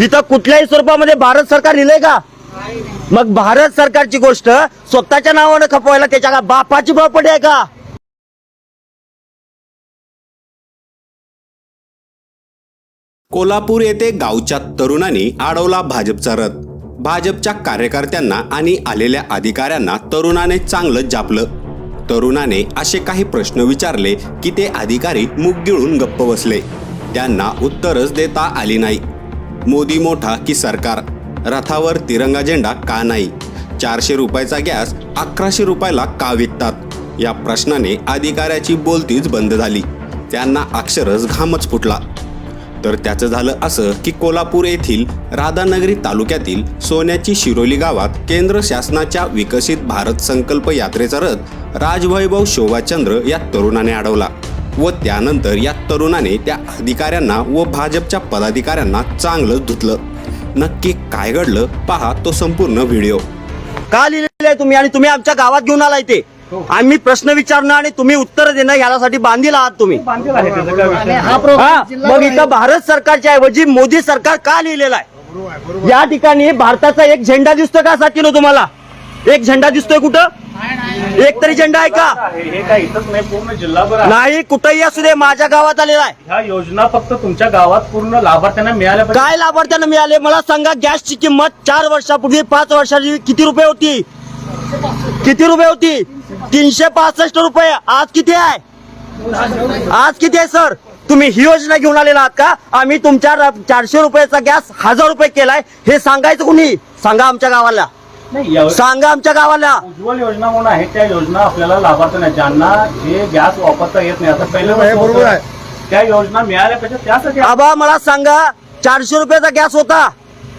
तिथं कुठल्याही स्वरूपामध्ये भारत सरकार लिहिलंय का? मग भारत सरकारची गोष्ट स्वतःच्या नावानं खपवायला त्याच्या का बापाची प्रॉपर्टी आहे का? कोल्हापूर येथे गावच्या तरुणांनी अडवला भाजपचा रथ. भाजपच्या कार्यकर्त्यांना आणि आलेल्या अधिकाऱ्यांना तरुणाने चांगलं जापलं. तरुणाने असे काही प्रश्न विचारले की ते अधिकारी मुग गिळून गप्प बसले. त्यांना उत्तरच देता आली नाही. मोदी मोठा की सरकार? रथावर तिरंगा झेंडा का नाही? चारशे रुपयाचा गॅस अकराशे रुपयाला का विकतात? या प्रश्नाने अधिकाऱ्याची बोलतीच बंद झाली. त्यांना अक्षरच घामच फुटला. तर त्याचं झालं असं की कोल्हापूर येथील राधानगरी तालुक्यातील सोन्याची शिरोली गावात केंद्र शासनाच्या विकसित भारत संकल्प यात्रेचा रथ राजवैभव शोभाचंद्र या तरुणाने अडवला. व त्यानंतर या तरुणाने त्या अधिकाऱ्यांना व भाजपच्या पदाधिकाऱ्यांना चांगलं धुतलं. नक्की काय घडलं? पहा तो संपूर्ण व्हिडिओ. का लिहिलेलं आहे तुम्ही? आणि तुम्ही आमच्या गावात घेऊन आलाय ते. आम्ही प्रश्न विचारणं आणि तुम्ही उत्तर देणं यासाठी बांधील आहात तुम्ही. हा मग इथं भारत सरकारच्या ऐवजी मोदी सरकार का लिहिलेलं आहे? या ठिकाणी भारताचा एक झेंडा दिसतोय का साथीनं तुम्हाला? एक झेंडा दिसतोय कुठं? एक तरी झेंडा आहे का हे काय इथंच नाही पूर्ण जिल्हाभर आहे. नाही कुठंही असू दे माझ्या गावात आलेला आहे. ह्या योजना फक्त तुमच्या गावात पूर्ण लाभार्थ्यांना मिळाल्या पाहिजे. काय लाभार्थ्यांना मिळाले? मला सांगा गॅसची किंमत चार वर्षापूर्वी पाच वर्षाची किती रुपये होती? किती रुपये होती? तीनशे पासष्ट रुपये. आज किती आहे? आज किती आहे सर? तुम्ही ही योजना घेऊन आलेला आहात का? आम्ही तुमच्या र- चारशे रुपयाचा गॅस हजार रुपये केलाय. हे सांगायचं कुणी? सांगा आमच्या गावाला. नाही या- सांगा आमच्या गावाला. उज्ज्वल योजना म्हणून आहे त्या योजना आपल्याला लाभार्थ्यांना ज्यांना जे गॅस वापरता येत नाही आता पहिलं कसं होतं? त्या योजना मिळाल्या पाहिजे त्यासाठी आबा मला सांगा चारशे रुपयाचा गॅस होता.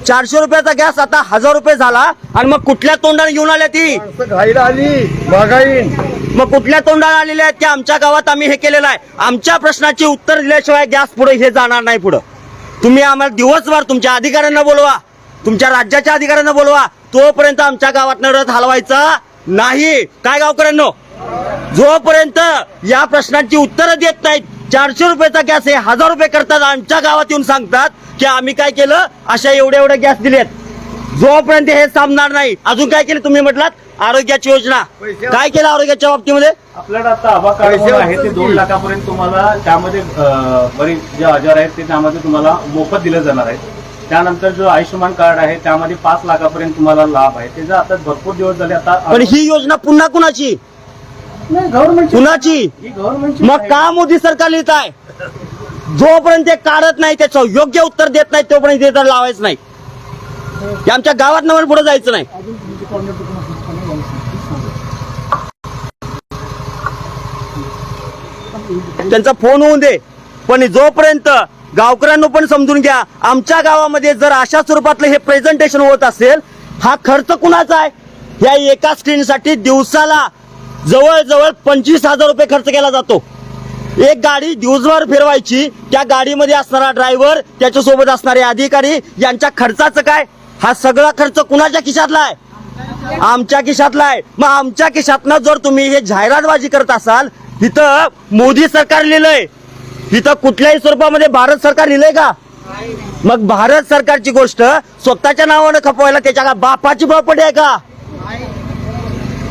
चारशे रुपयाचा गॅस आता हजार रुपये झाला. आणि मग कुठल्या तोंडाने घेऊन आल्या ती? घाईला आली बघाईन मग कुठल्या तोंडाने आलेल्या आहेत की आमच्या गावात आम्ही हे केलेलं आहे. आमच्या प्रश्नाची उत्तर दिल्याशिवाय गॅस पुढे हे जाणार नाही पुढं. तुम्ही आम्हाला दिवसभर तुमच्या अधिकाऱ्यांना बोलवा. तुमच्या राज्याच्या अधिकाऱ्यांना बोलवा. तोपर्यंत आमच्या गावात रथ हलवायचा नाही. काय गावकऱ्यांनो? जोपर्यंत या प्रश्नांची उत्तरं देत नाहीत चारशे रुपयाचा गॅस हे हजार रुपये करतात आमच्या गावात येऊन सांगतात की आम्ही काय केलं? अशा एवढे एवढे गॅस दिलेत. जोपर्यंत हे सामणार नाही अजून काय केलं तुम्ही म्हटलात? आरोग्याची योजना. काय केलं आरोग्याच्या बाबतीमध्ये? आपल्याकडे आता कार्ड आहे ते दोन लाखापर्यंत तुम्हाला त्यामध्ये बरेच जे आजार आहेत ते त्यामध्ये तुम्हाला मोफत दिले जाणार आहेत. त्यानंतर जो आयुष्यमान कार्ड आहे त्यामध्ये पाच लाखापर्यंत तुम्हाला लाभ आहे. त्याचा आता भरपूर दिवस झाले आता पण ही योजना पुन्हा कुणाची? गव्हर्नमेंट कुणाची? ही मग का मोदी सरकार लिहित आहे? जोपर्यंत ते काढत नाही त्याचं योग्य उत्तर देत नाही तोपर्यंत ते तर लावायचं नाही. हे आमच्या गावात नवर पुढे जायचं नाही. त्यांचा फोन होऊन दे. पण जोपर्यंत गावकऱ्यांना पण समजून घ्या आमच्या गावामध्ये जर अशा स्वरूपातलं हे प्रेझेंटेशन होत असेल हा खर्च कुणाचा आहे? या एका स्क्रीनसाठी दिवसाला जवळजवळ पंचवीस हजार रुपये खर्च केला जातो. एक गाडी दिवसभर फिरवायची त्या गाडीमध्ये असणारा ड्रायव्हर त्याच्यासोबत असणारे अधिकारी यांच्या खर्चाचं काय? हा सगळा खर्च कुणाच्या खिशातला आहे? आमच्या खिशातला आहे. मग आमच्या खिशातनं जर तुम्ही हे जाहिरातबाजी करत असाल तिथं मोदी सरकार लिहिलंय तिथं कुठल्याही स्वरूपामध्ये भारत सरकार लिहिलंय का? मग भारत सरकारची गोष्ट स्वतःच्या नावानं खपवायला त्याच्या का बापाची प्रॉपर्टी आहे का?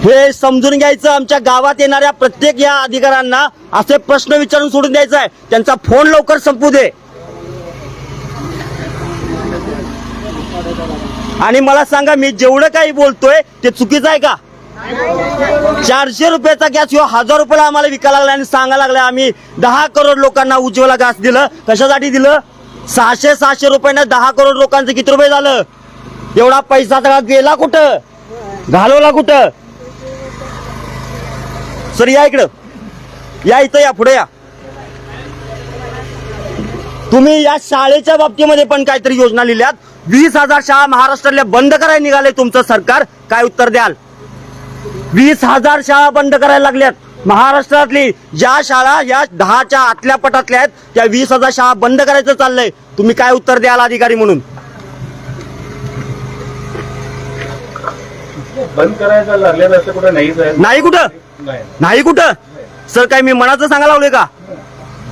हे समजून घ्यायचं आमच्या गावात येणाऱ्या प्रत्येक या अधिकाऱ्यांना असे प्रश्न विचारून सोडून द्यायचा आहे. त्यांचा फोन लवकर संपू दे. आणि मला सांगा मी जेवढं काही बोलतोय ते चुकीचं आहे का? चारशे रुपयाचा गॅस ह्यो हजार रुपयाला आम्हाला विकायला लागला आणि सांगायला लागला आम्ही दहा करोड लोकांना उज्ज्वला गॅस दिलं. कशासाठी दिलं? सहाशे सहाशे रुपयानं दहा करोड लोकांचं किती रुपये झालं? एवढा पैसा सगळा गेला कुठं? घालवला कुठं? सर या इकडं. या इथं या पुढे या. तुम्ही या शाळेच्या बाबतीमध्ये पण काहीतरी योजना लिहिल्यात. वीस हजार शाळा महाराष्ट्रातल्या बंद करायला निघाले तुमचं सरकार. काय उत्तर द्याल? वीस हजार शाळा बंद करायला लागल्यात. महाराष्ट्रातली ज्या शाळा या दहाच्या आतल्या पटातल्या आहेत त्या वीस हजार शाळा बंद करायचं चाललंय. तुम्ही काय उत्तर द्याल अधिकारी म्हणून? बंद करायचं लागलेलं असं कुठं आहे. नाही कुठं? नाही. नाही कुठं? सर काय मी मनाचं सांगायला लावले का?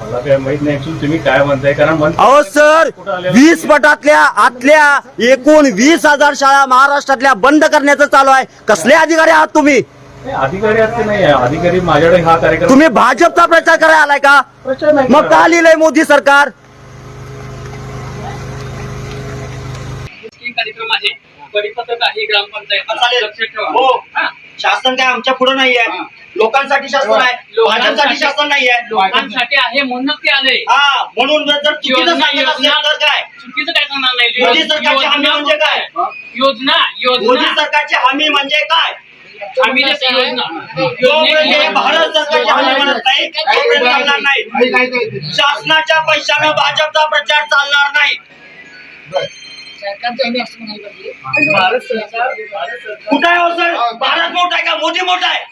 मला काय माहीत नाही. ऍक्च्युअली तुम्ही काय म्हणताय? कारण मन अहो सर वीस पटातल्या आतल्या एकूण वीस हजार शाळा महाराष्ट्रातल्या बंद करण्याचं चालू आहे. कसले अधिकारी आहात तुम्ही? हे अधिकारी असते नाही? अधिकारी माझ्याकडे हा कार्यक्रम तुम्ही भाजपचा प्रचार करायला आलाय का? प्रचार नाही मग. का लिहिलंय मोदी सरकार? स्कीम कार्यक्रम आहे. परिपत्रक आहे ग्रामपंचायत. लक्षात ठेवा. हो. शासन काय आमच्या पुढे नाहीये. लोकांसाठी शासन आहे. भाजपसाठी शासन नाहीये. लोकांसाठी आहे म्हणूनच ते आले. हा म्हणून जर चुकीचं योजना- सांगत असेल योजना- तर काय चुकीचं काय सांगणार नाही? मोदी सरकारची हमी म्हणजे काय? योजना मोदी योजना. सरकारची हमी म्हणजे काय? आम्ही जोपर्यंत हे भारत सरकारची हमी म्हणत नाही तोपर्यंत चालणार नाही. शासनाच्या पैशानं भाजपचा प्रचार चालणार नाही. कुठे आहे हो सर? भारत मोठा आहे का? मोदी मोठा आहे?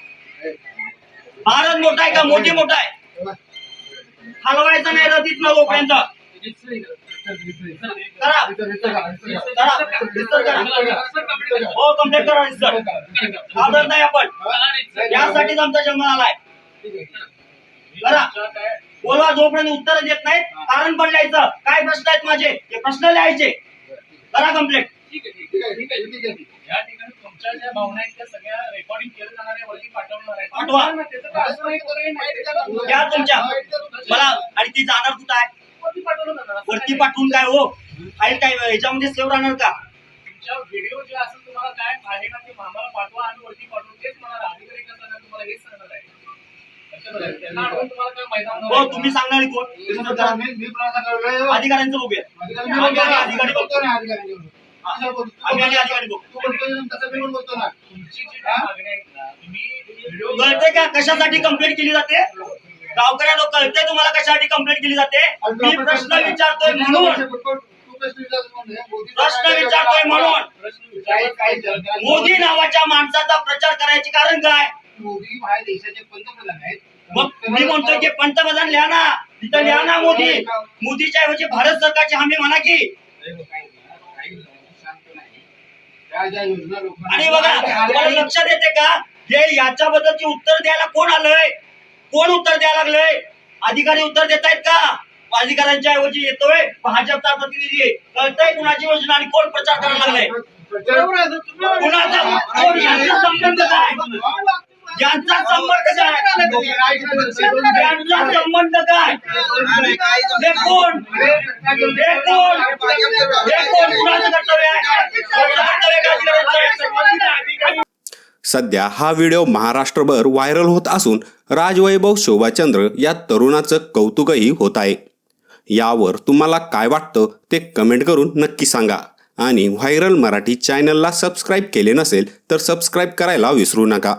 भारत मोठा आहे का? मोदी मोठा आहे? हलवायचं नाही रतीत न जोपर्यंत करा. हो कंप्लीट करा रजिस्टर घाबरत नाही आपण. यासाठीच आमचा जन्म आलाय करा. बोलवा जोपर्यंत उत्तर देत नाहीत कारण पण लिहायचं. काय प्रश्न आहेत माझे? हे प्रश्न लिहायचे. करा कंप्लीट या ठिकाणी तुमच्या ज्या भावना आहेत त्या सगळ्या रेकॉर्डिंग केल्या जाणार आहे वरती पाठवणार आहे. पाठवा. त्याचं काय असं नाही करू नये. घ्या तुमच्या. मला आणि ती जाणार कुठं आहे? वरती पाठवलं जाणार. असं वरती नाही. पाठवून काय हो? फाईल काय ह्याच्यामध्ये सेव्ह राहणार का? तुमच्या व्हिडिओ जे असेल तुम्हाला काय आहे ना ते आम्हाला पाठवा आणि वरती पाठवून तेच म्हणाल. अधिकारी कसं तुम्हाला हेच सांगणार आहे. हो तुम्ही सांगणार कोण? अधिकाऱ्यांचं बघूया. अधिकारी आम्ही अधिकारी बघतो. कळते का? कशासाठी कंप्लेंट केली जाते? गावकऱ्यांना कळते तुम्हाला कशासाठी कंप्लेंट केली जाते? मी प्रश्न विचारतोय म्हणून. प्रश्न विचारतोय म्हणून. मोदी नावाच्या माणसाचा प्रचार करायचे कारण काय? मोदी माझ्या देशाचे पंतप्रधान आहेत. मग मी म्हणतोय की पंतप्रधान लिहा ना. तिथं लिहा ना मोदी. मोदीच्या ऐवजी भारत सरकारची हमी म्हणा की. आणि बघा तुम्हाला लक्षात येते का? हे याच्याबद्दलची उत्तर द्यायला कोण आलंय? कोण उत्तर द्यायला लागलंय? अधिकारी उत्तर देत आहेत का? अधिकाऱ्यांच्या ऐवजी येतोय? भाजपचा प्रतिनिधी कळतंय कुणाची योजना आणि कोण प्रचार करायला लागलाय? कुणाचा? संबंध काय? यांचा संबंध काय यांचा संबंध काय हे कोण हे कोण हे कोण कुणाचं कर्तव्य आहे? कोणाचं कर्तव्य आहे? का अधिकाऱ्यांचं? सध्या हा व्हिडिओ महाराष्ट्रभर व्हायरल होत असून राजवैभव शोभाचंद्र या तरुणाचं कौतुकही होत आहे. यावर तुम्हाला काय वाटतं ते कमेंट करून नक्की सांगा. आणि व्हायरल मराठी चॅनलला सबस्क्राईब केले नसेल तर सबस्क्राईब करायला विसरू नका.